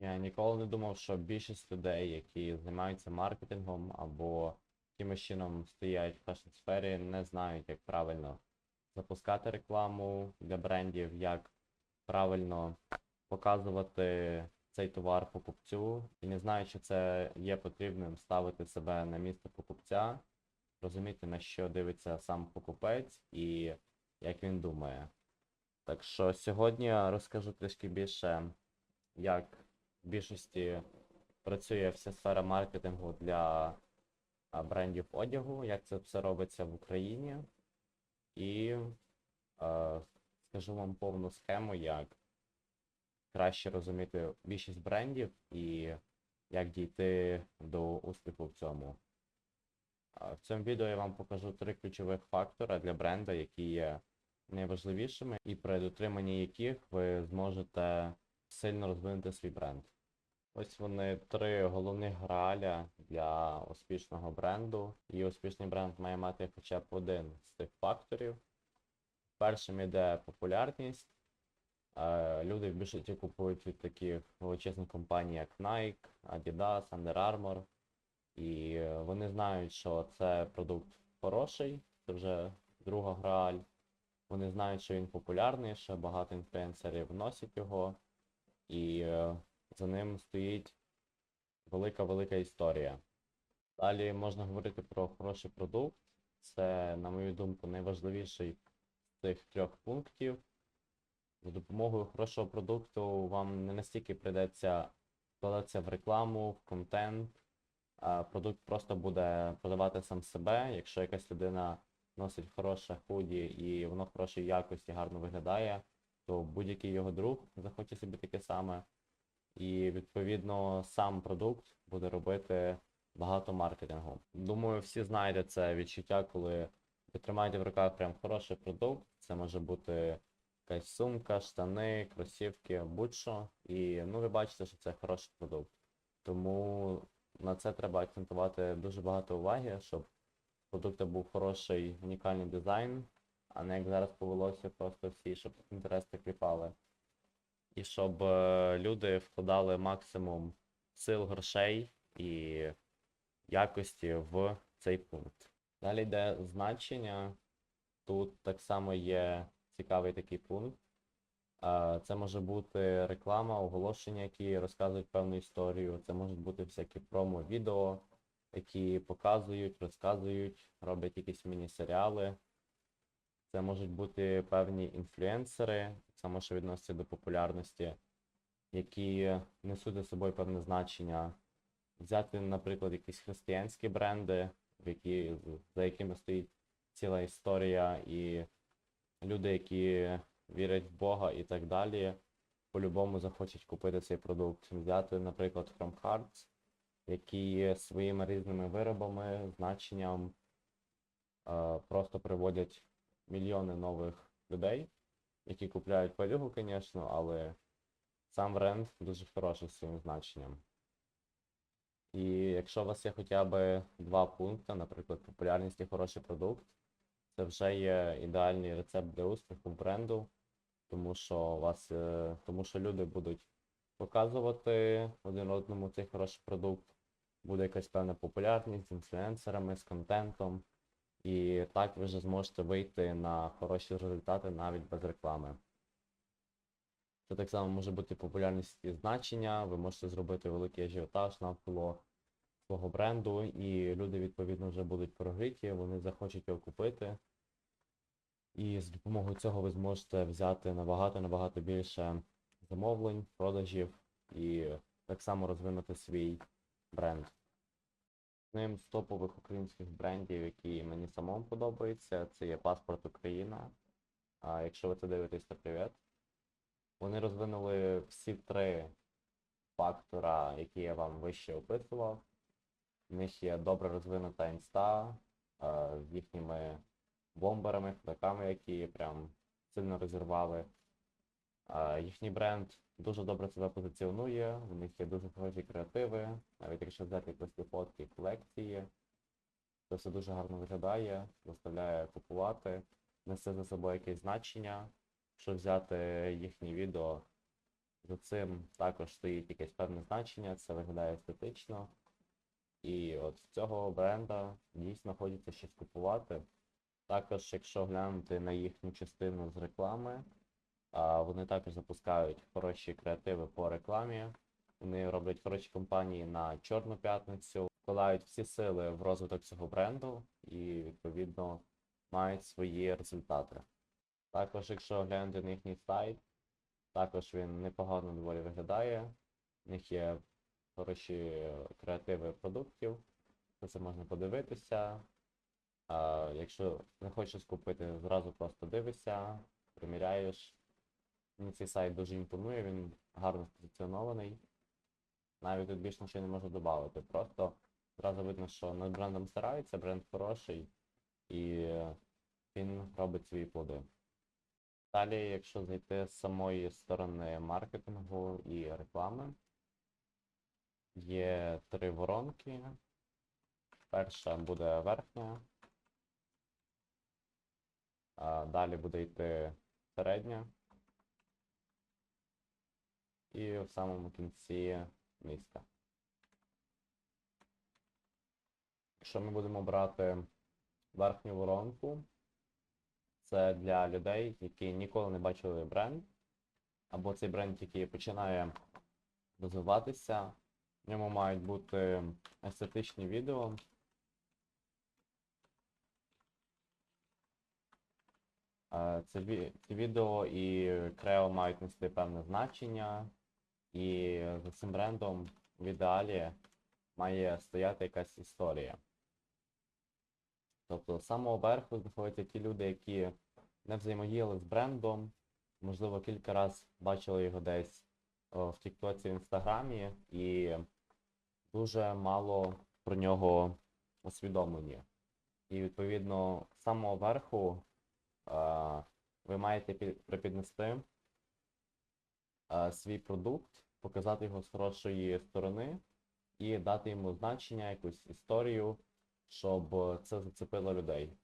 Я ніколи не думав, що більшість людей, які займаються маркетингом або якимось чином стоять в фешн сфері, не знають, як правильно запускати рекламу для брендів, як правильно показувати цей товар покупцю, і не знають, що це є потрібним ставити себе на місце покупця, розуміти, на що дивиться сам покупець і як він думає. Так що сьогодні розкажу трішки більше, як в більшості працює вся сфера маркетингу для брендів одягу, як це все робиться в Україні. І е, скажу вам повну схему, як краще розуміти більшість брендів і як дійти до успіху в цьому. В цьому відео я вам покажу три ключових фактора для бренда, які є найважливішими, і при дотриманні яких ви зможете сильно розвинути свій бренд. Ось вони три головних граля для успішного бренду. І успішний бренд має мати хоча б один з цих факторів. Першим іде популярність. Е, Люди в більшості купують від таких величезних компаній, як Nike, Adidas, Under Armour. І вони знають, що це продукт хороший, це вже друга граль. Вони знають, що він популярний, що багато інфлюенсерів носять його, і е, за ним стоїть велика-велика історія. Далі можна говорити про хороший продукт. Це, на мою думку, найважливіший з цих трьох пунктів. За допомогою хорошого продукту вам не настільки прийдеться вкладатися в рекламу, в контент, а продукт просто буде продавати сам себе. Якщо якась людина носить хороше худі і воно хорошої якості, гарно виглядає, то будь-який його друг захоче собі таке саме. І відповідно сам продукт буде робити багато маркетингу. Думаю, всі знаєте це відчуття, коли ви тримаєте в руках прям хороший продукт. Це може бути якась сумка, штани, кросівки, будь-що. І ну ви бачите, що це хороший продукт. Тому на це треба акцентувати дуже багато уваги, щоб у продукту був хороший унікальний дизайн, а не як зараз повелося просто всі, щоб інтереси кліпали. І щоб е, люди вкладали максимум сил, грошей і якості в цей пункт. Далі йде значення. Тут так само є цікавий такий пункт. Е, Це може бути реклама, оголошення, які розказують певну історію. Це можуть бути всякі промо-відео, які показують, розказують, роблять якісь міні-серіали. Це можуть бути певні інфлюенсери, саме що відноситься до популярності, які несуть за собою певне значення. Взяти, наприклад, якісь християнські бренди, в які, за якими стоїть ціла історія, і люди, які вірять в Бога і так далі, по-любому захочуть купити цей продукт. Взяти, наприклад, Chrome Hearts, які своїми різними виробами, значенням просто приводять мільйони нових людей, які купляють палюгу, звісно, але сам бренд дуже хороший своїм значенням. І якщо у вас є хоча б два пункти, наприклад, популярність і хороший продукт, це вже є ідеальний рецепт для успіху бренду, тому що вас, е, тому що люди будуть показувати один одному цей хороший продукт, буде якась певна популярність з інфлюенсерами, з контентом. І так ви вже зможете вийти на хороші результати навіть без реклами. Це так само може бути популярність і значення, ви можете зробити великий ажіотаж навколо свого бренду, і люди, відповідно, вже будуть прогриті, вони захочуть його купити. І з допомогою цього ви зможете взяти набагато-набагато більше замовлень, продажів і так само розвинути свій бренд. Одним з топових українських брендів, які мені самому подобаються, це є Паспорт Україна. А якщо ви це дивитесь, то привіт. Вони розвинули всі три фактора, які я вам вище описував. В них є добре розвинута інста з їхніми бомберами, ходаками, які прям сильно розірвали. Їхній бренд дуже добре себе позиціонує, у них є дуже хороші креативи, навіть якщо взяти якісь фотки колекції, це все дуже гарно виглядає, заставляє купувати, несе за собою якесь значення. Якщо взяти їхні відео За цим також стоїть якесь певне значення, це виглядає естетично. І от з цього бренда дійсно хочеться щось купувати. Також, якщо глянути на їхню частину з реклами, вони також запускають хороші креативи по рекламі. Вони роблять хороші компанії на Чорну п'ятницю, вкладають всі сили в розвиток цього бренду і, відповідно, мають свої результати. Також, якщо глянути на їхній сайт, також він непогано доволі виглядає. В них є хороші креативи продуктів, то це можна подивитися. А якщо не хочеш купити, зразу просто дивишся, приміряєш. Цей сайт дуже імпонує, він гарно спозиціонований. Навіть тут більше нічого не можу додати. Просто зразу видно, що над брендом стараються, бренд хороший і він робить свої плоди. Далі, якщо зайти з самої сторони маркетингу і реклами, є три воронки. Перша буде верхня, далі буде йти середня. І в самому кінці низька. Якщо ми будемо брати верхню воронку, це для людей, які ніколи не бачили бренд, або цей бренд, який починає розвиватися. В ньому мають бути естетичні відео. Е, Це, відео і крео мають нести певне значення, і за цим брендом в ідеалі має стояти якась історія. Тобто з самого верху знаходяться ті люди, які не взаємодіяли з брендом, можливо, кілька разів бачили його десь о, в Тіктоці, в Інстаграмі, і дуже мало про нього усвідомлені. І відповідно з самого верху е, ви маєте припіднести е, свій продукт, показати його з хорошої сторони і дати йому значення, якусь історію, щоб це зацепило людей.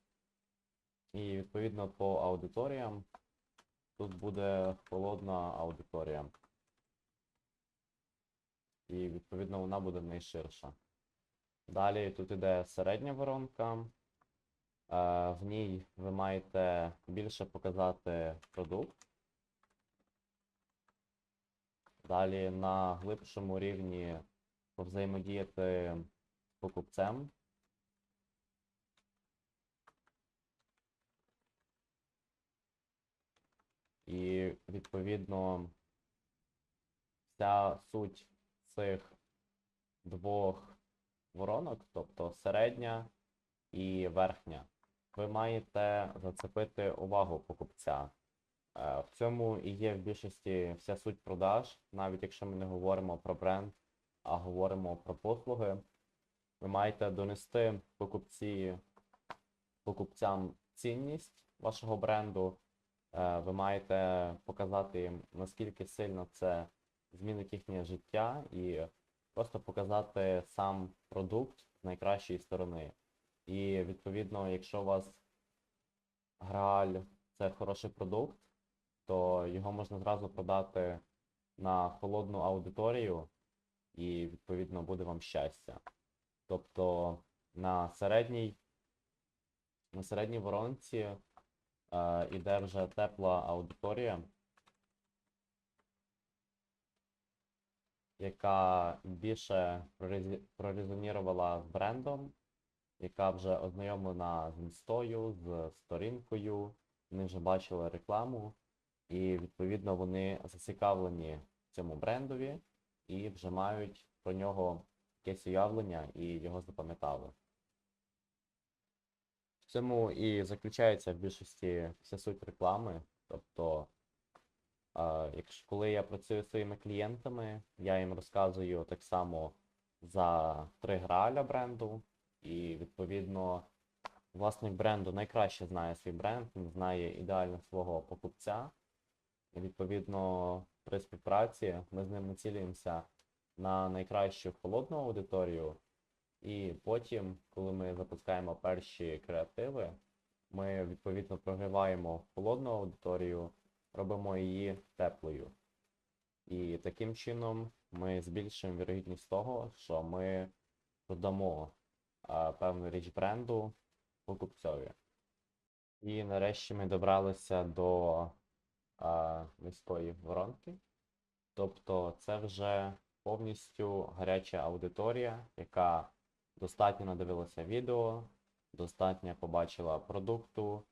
І відповідно по аудиторіям тут буде холодна аудиторія. І відповідно вона буде найширша. Далі тут іде середня воронка. Е, В ній ви маєте більше показати продукт. Далі на глибшому рівні повзаємодіяти з покупцем. І відповідно вся суть цих двох воронок, тобто середня і верхня, ви маєте зацепити увагу покупця. Е, В цьому і є в більшості вся суть продаж, навіть якщо ми не говоримо про бренд, а говоримо про послуги. Ви маєте донести покупці, покупцям цінність вашого бренду. Е, Ви маєте показати їм, наскільки сильно це змінить їхнє життя, і просто показати сам продукт з найкращої сторони. І відповідно, якщо у вас Грааль це хороший продукт, то його можна зразу продати на холодну аудиторію, і відповідно буде вам щастя. Тобто на середній, на середній воронці е, іде вже тепла аудиторія, яка більше прорезонірувала з брендом, яка вже ознайомлена з інстою, з сторінкою, вони вже бачили рекламу, і відповідно вони зацікавлені цьому брендові і вже мають про нього якесь уявлення і його запам'ятали. В цьому і заключається в більшості вся суть реклами. Тобто, якщо коли я працюю зі своїми клієнтами, я їм розказую так само за три граля бренду, і відповідно власник бренду найкраще знає свій бренд, він знає ідеально свого покупця. І відповідно при співпраці ми з ним націлюємося на найкращу холодну аудиторію, і потім, коли ми запускаємо перші креативи, ми відповідно прогріваємо холодну аудиторію, робимо її теплою. І таким чином ми збільшуємо вірогідність того, що ми продамо а, певну річ бренду покупцеві. І нарешті ми добралися до а, низької воронки. Тобто це вже повністю гаряча аудиторія, яка достатньо надивилася відео, достатньо побачила продукту,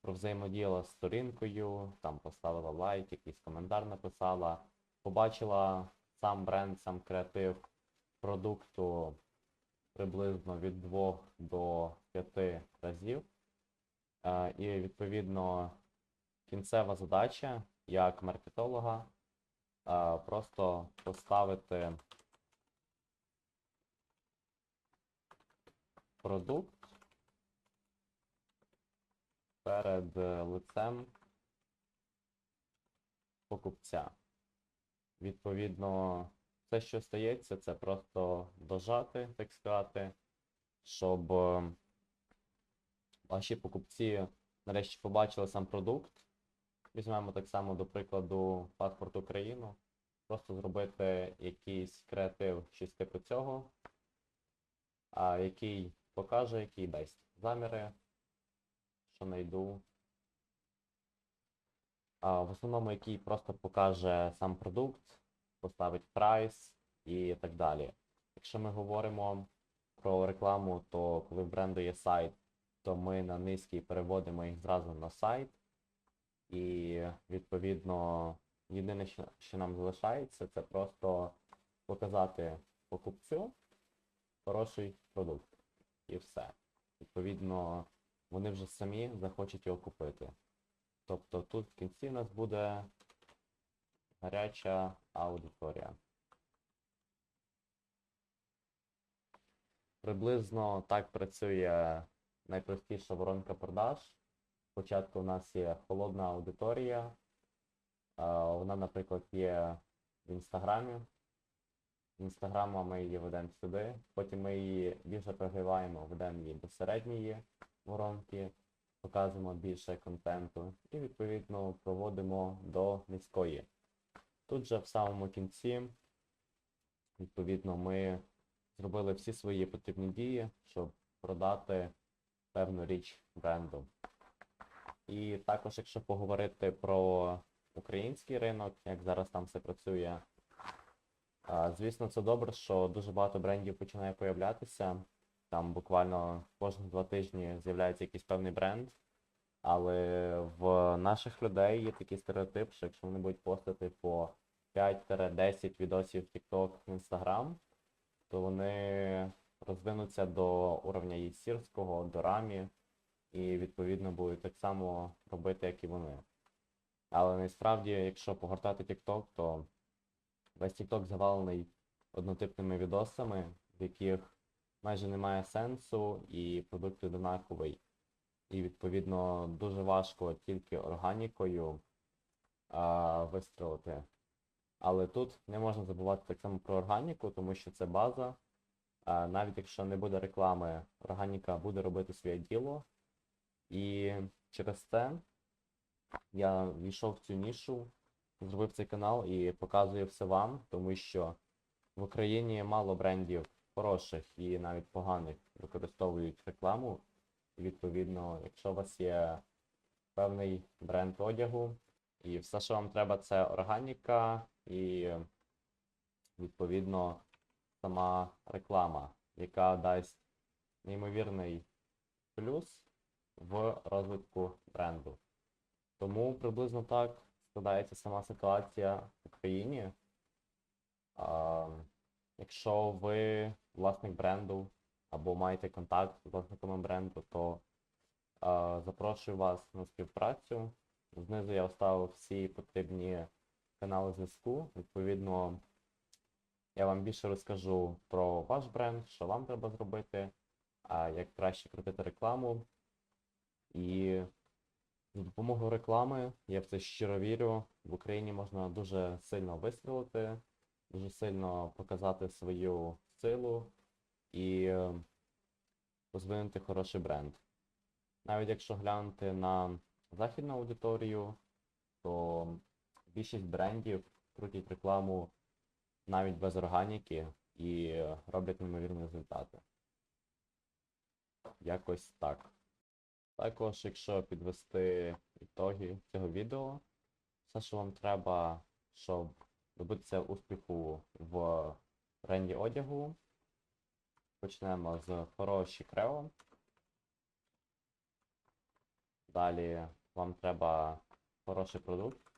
провзаємодіяла з сторінкою, там поставила лайк, якийсь коментар написала, побачила сам бренд, сам креатив продукту приблизно від 2 до 5 разів. Е, І відповідно кінцева задача як маркетолога просто поставити продукт перед лицем покупця. Відповідно, все, що стається, це просто дожати, так сказати, щоб е, ваші покупці нарешті побачили сам продукт. Візьмемо так само, до прикладу, паспорт Україну. Просто зробити якийсь креатив, щось типу цього, а який покаже, який дасть заміри, що знайду. А, в основному, який просто покаже сам продукт, поставить прайс і так далі. Якщо ми говоримо про рекламу, то коли в бренду є сайт, то ми на низький переводимо їх зразу на сайт. І відповідно єдине, що, нам залишається, це просто показати покупцю хороший продукт. І все. Відповідно, вони вже самі захочуть його купити. Тобто тут в кінці у нас буде гаряча аудиторія. Приблизно так працює найпростіша воронка продаж. Спочатку у нас є холодна аудиторія. Вона, наприклад, є в інстаграмі. З інстаграма ми її ведемо сюди, потім ми її більше прогріваємо, ведемо її до середньої воронки, показуємо більше контенту і відповідно проводимо до низької. Тут же в самому кінці, відповідно, ми зробили всі свої потрібні дії, щоб продати певну річ бренду. І також, якщо поговорити про український ринок, як зараз там все працює, звісно, це добре, що дуже багато брендів починає появлятися. Там буквально кожні два тижні з'являється якийсь певний бренд. Але в наших людей є такий стереотип, що якщо вони будуть постити по 5-10 відосів в TikTok, Instagram, то вони розвинуться до уровня Єсірського, до Рамі, і відповідно будуть так само робити, як і вони. Але насправді, якщо погортати TikTok, то весь TikTok завалений однотипними відосами, в яких майже немає сенсу і продукт однаковий. І відповідно дуже важко тільки органікою а, вистрілити. Але тут не можна забувати так само про органіку, тому що це база. А, навіть якщо не буде реклами, органіка буде робити своє діло. І через це я війшов в цю нішу, зробив цей канал і показую все вам, тому що в Україні мало брендів хороших і навіть поганих використовують рекламу. І відповідно, якщо у вас є певний бренд одягу, і все, що вам треба, це органіка і відповідно сама реклама, яка дасть неймовірний плюс в розвитку бренду. Тому приблизно так складається сама ситуація в Україні. А, якщо ви власник бренду або маєте контакт з власниками бренду, то а, запрошую вас на співпрацю. Знизу я оставив всі потрібні канали зв'язку. Відповідно, я вам більше розкажу про ваш бренд, що вам треба зробити, як краще крутити рекламу. І за допомогою реклами, я в це щиро вірю, в Україні можна дуже сильно вистрілити, дуже сильно показати свою силу і е, розвинути хороший бренд. Навіть якщо глянути на західну аудиторію, то більшість брендів крутять рекламу навіть без органіки і роблять неймовірні результати. Якось так. Також, якщо підвести ітоги цього відео, все, що вам треба, щоб добитися успіху в бренді одягу, почнемо з хороші крео. Далі вам треба хороший продукт.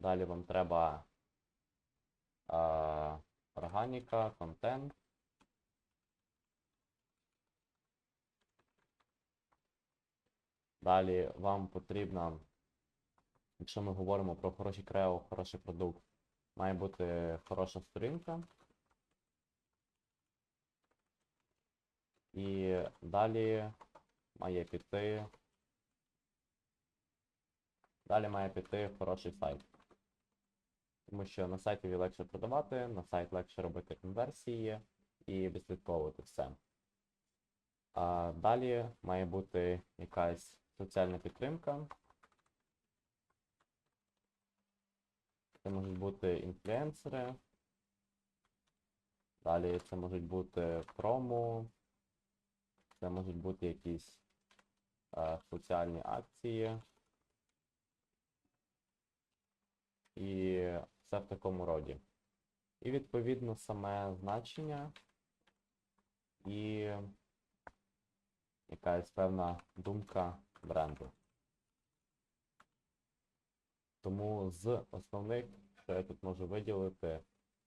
Далі вам треба а, органіка, контент. Далі вам потрібно, якщо ми говоримо про хороший крео, хороший продукт, має бути хороша сторінка. І далі має піти. Далі має піти хороший сайт. Тому що на сайті легше продавати, на сайт легше робити конверсії і відслідковувати все. А далі має бути якась соціальна підтримка. Це можуть бути інфлюенсери. Далі це можуть бути промо. Це можуть бути якісь е, соціальні акції. І все в такому роді. І відповідно саме значення і якась певна думка бренду. Тому з основних, що я тут можу виділити,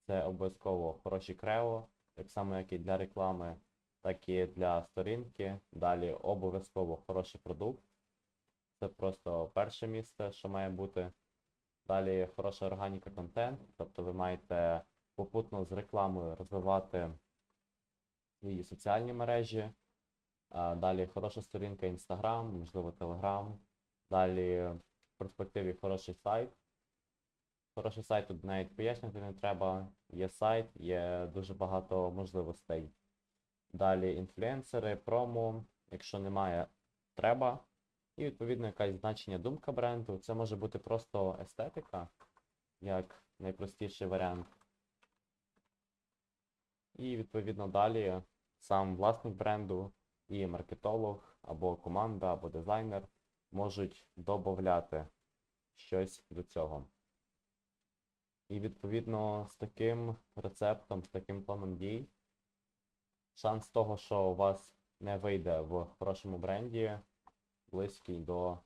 це обов'язково хороші крео, так само як і для реклами, так і для сторінки. Далі обов'язково хороший продукт. Це просто перше місце, що має бути. Далі хороша органіка контент, тобто ви маєте попутно з рекламою розвивати свої соціальні мережі. Далі хороша сторінка Instagram, можливо, Telegram. Далі в перспективі хороший сайт. Хороший сайт тут навіть пояснювати не треба. Є сайт, є дуже багато можливостей. Далі інфлюенсери, промо. Якщо немає, треба. І відповідно якась значення думка бренду. Це може бути просто естетика, як найпростіший варіант. І відповідно далі сам власник бренду і маркетолог, або команда, або дизайнер можуть додати щось до цього. І відповідно з таким рецептом, з таким планом дій, шанс того, що у вас не вийде в хорошому бренді, близький до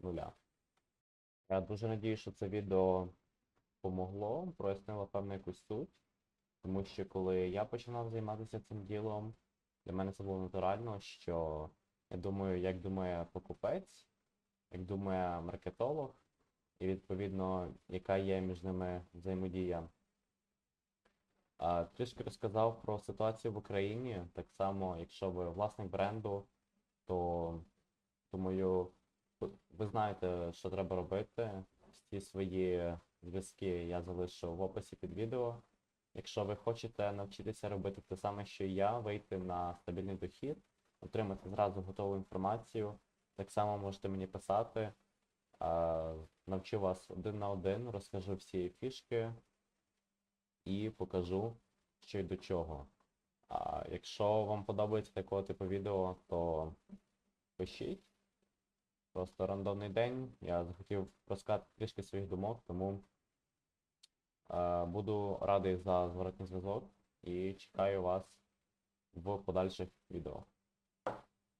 нуля. Я дуже надію, що це відео помогло, прояснило певну якусь суть. Тому що коли я починав займатися цим ділом, для мене це було натурально, що я думаю, як думає покупець, як думає маркетолог, і відповідно, яка є між ними взаємодія. Трішки розказав про ситуацію в Україні. Так само, якщо ви власник бренду, то думаю, ви знаєте, що треба робити. Всі свої зв'язки я залишу в описі під відео. Якщо ви хочете навчитися робити те саме, що і я, вийти на стабільний дохід, отримати зразу готову інформацію, так само можете мені писати. Навчу вас один на один, розкажу всі фішки і покажу, що й до чого. А якщо вам подобається такого типу відео, то пишіть. Просто рандомний день. Я захотів розказати трішки своїх думок, тому е, буду радий за зворотний зв'язок і чекаю вас в подальших відео.